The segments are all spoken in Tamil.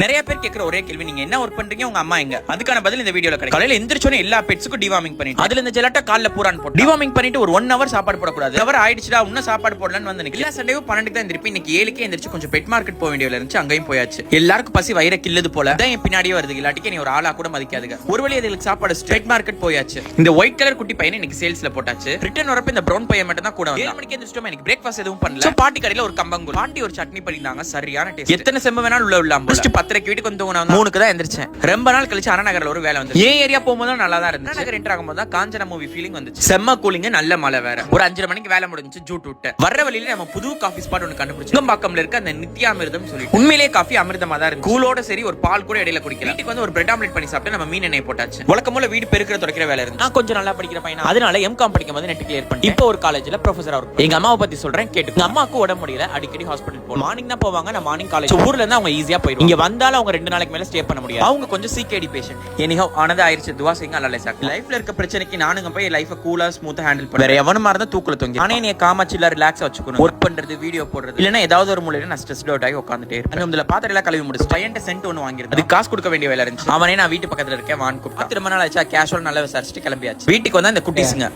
நிறைய பேர் கேட்கிற ஒரே கேள்வி நீங்க என்ன ஒர்க் பண்றீங்க உங்க அம்மா எங்க? அதுக்கான பதில் இந்த வீடியோல கிடைக்கும். காலையில எந்திரிச்சோனே எல்லா பெட்ஸுக்கும் டிவார்மிங் பண்ணிட்டு அதுல இந்த ஜெலட்டா கால்ல பூரான் போட்டு டிவார்மிங் பண்ணிட்டு ஒரு ஒன் ஹவர் சாப்பாடு போடக்கூடாது. அவர் ஆயிடுச்சுடா இன்னும் சாப்பாடு போடலன்னு வந்து எல்லா சண்டையும் பன்னெண்டு தான் திருப்பி இன்னைக்கு ஏழுக்கே எந்திரிச்சு கொஞ்சம் பெட் மார்க்கெட் போக வேண்டியதுல இருந்துச்சு அங்கேயும் போயாச்சு. எல்லாருக்கும் பசி வயிற கில்லுது போல. தான் என் பின்னாடியே வருது இல்லாட்டிக்கு நீ ஒரு ஆளா கூட மதிக்காதுங்க. ஒரு வழி அதுக்கு சாப்பாடு ஸ்ட்ரெட் மார்க்கெட் போயாச்சு. இந்த ஒயிட் கலர் குட்டி பையனை இன்னைக்கு சேல்ஸ்ல போட்டாச்சு. ரிட்டர்ன் வரப்ப இந்த ப்ரௌன் பையன் மட்டும் தான் கூட ஏழு மணிக்கு எந்திரிச்சிட்டோம் எனக்கு பிரேக்ஃபாஸ்ட் எதுவும் பண்ணல. பாட்டி கடையில ஒரு கம்பங்கூழ். பாட்டி ஒரு சட்னி பண்ணிருந்தாங்க சரியான டேஸ்ட் எத்தனை செம்ப வேணாலும் உள்ள விடலாம் ஃபர்ஸ்ட் பத்தரைக்கு வீட்டுக்கு வந்து நான் மூணுக்கு தான் எந்திரிச்சேன். ரொம்ப நாள் கழிச்சு அண்ணநகர்ல ஒரு வேலை வந்து ஏன் ஏரியா போகும்போது நல்லா தான் இருந்துச்சு. நகர் என்டர் ஆகும்போது தான் காஞ்சனா மூவி ஃபீலிங் வந்துச்சு. செம்ம கூலிங் நல்ல மழை வேற. ஒரு அஞ்சரை மணிக்கு வேலை முடிஞ்சு ஜூட் விட்டேன். வர்ற வழியில நம்ம புது காஃபி ஸ்பாட் ஒன்று கண்டுபிடிச்சு பக்கம்ல இருக்க அந்த நித்யாமிர்தம் சொல்லி உண்மையிலேயே காஃபி அமிர்தமா தான் இருக்கு கூலோட சரி ஒரு பால் கூட இடையில குடிக்கலாம் வீட்டுக்கு வந்து ஒரு பிரெட் ஆம்லெட் பண்ணி சாப்பிட்டு நம்ம மீன் எண்ணெய் போட்டாச்சு. வழக்கம் போல வீடு பெருக்கிற துடைக்கிற வேலை இருந்து நான் கொஞ்சம் நல்லா படிக்கிற பையன்? அதனால எம்காம் படிக்கும் போது நெட் கிளியர் பண்ணி இப்போ ஒரு காலேஜ்ல ப்ரொஃபஸர் ஒர்க் எங்க அம்மாவை பத்தி சொல்றேன் கேட்டு அம்மாவுக்கு உடம்பு முடியல அடிக்கடி ஹாஸ்பிட்டல் போகணும். மார்னிங் தான் போவாங்க நான் மார்னிங் காலேஜ் ஊர்ல இருந்து அவங்க ஈஸியா போயிடும் இங்க வந்தாலும் அவங்க ரெண்டு நாளைக்கு மேல ஸ்டே பண்ண முடியாது. அவங்க கொஞ்சம் சிகேடி பேஷண்ட் எனிஹோ ஆனது ஆயிருச்சு. துவா செய்யுங்க அல்ல சார் லைஃப்ல இருக்க பிரச்சனைக்கு நானுங்க போய் லைஃப கூலா ஸ்மூத்தா ஹேண்டில் பண்ண வேற எவனுமா இருந்தா தூக்குல தொங்கி ஆனா நீ காமாச்சில ரிலாக்ஸ் வச்சுக்கணும். ஒர்க் பண்றது வீடியோ போடுறது. இல்லனா ஏதாவது ஒரு மூலையில நான் ஸ்ட்ரெஸ் அவுட் ஆகி உட்காந்துட்டே இருப்பேன். இதுல பாத்திரம் எல்லாம் கழுவி முடிச்சு பையன்ட்ட சென்ட் ஒன்று வாங்கிருந்தேன் அது காசு கொடுக்க வேண்டிய வேலை இருந்துச்சு. அவனே நான் வீட்டு பக்கத்துல இருக்கேன் வான் கூப்பிட்டா திரும்ப நாள் ஆச்சா கேஷுவல் நல்லா விசாரிச்சுட்டு கிளம்பியாச்சு. வீட்டுக்கு வந்தா இந்த குட்டீஸுங்க.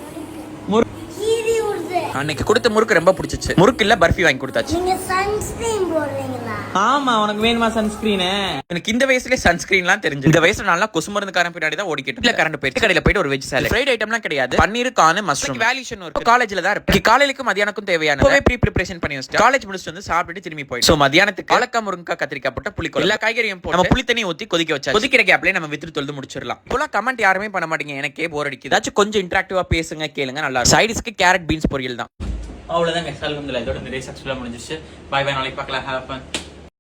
அன்னைக்கு கொடுத்த முறுக்கு ரொம்ப பிடிச்சிச்சு. முறுக்கு இல்ல பர்ஃபி வாங்கி கொடுத்தாச்சு. நீங்க சன்ஸ்கிரீன் போடுறீங்களா? ஆமா உனக்கு வேணுமா சன்ஸ்கிரீனு எனக்கு இந்த வயசுல சன்ஸ்கிரீன்லாம் தெரிஞ்சு இந்த வயசுல நல்லா கொசு மருந்துக்காரன் பின்னாடி தான் ஓடிக்கிட்டு இல்ல கரண்ட் போயிட்டு கடையில போயிட்டு ஒரு வெஜ் சாலட் ஃப்ரைட் ஐட்டம்லாம் கிடையாது. பன்னீர் கான் மஷ்ரூம் வேல்யூஷன் இருக்கு. காலேஜ்ல தான் இருப்பேன். காலையிலுக்கும் மதியானக்கும் தேவையான ப்ரீ ப்ரிப்பரேஷன் பண்ணி வச்சிட்டு காலேஜ் முடிச்சுட்டு வந்து சாப்பிட்டு திரும்பி போயிட்டு சோ மதியானத்துக்கு கலக்கா முருங்கா கத்திரிக்காய் போட்ட புளி எல்லா காய்கறியும் போட்டு நம்ம புளி தண்ணி ஊத்தி கொதிக்க வச்சா கொதிக்கிற கேப்லயே நம்ம வித்து தொழுது முடிச்சிடலாம். இப்போலாம் கமெண்ட் யாருமே பண்ண மாட்டீங்க. எனக்கே போர் அடிக்குது. ஏதாச்சும் கொஞ்சம் இன்டராக்டிவா பேசுங்க கேளுங்க நல்லா சைடிஸ்க்கு கேரட் பீன்ஸ் பொரியல் தான். அவ்வளவுதாங்க. அல்ஹம்துலில்லாஹ். இதோட நிறைய சக்ஸஸ்ஃபுல்லாக முடிஞ்சிச்சு பாய் பாய் நாளைக்கு பார்க்கலாம். Have fun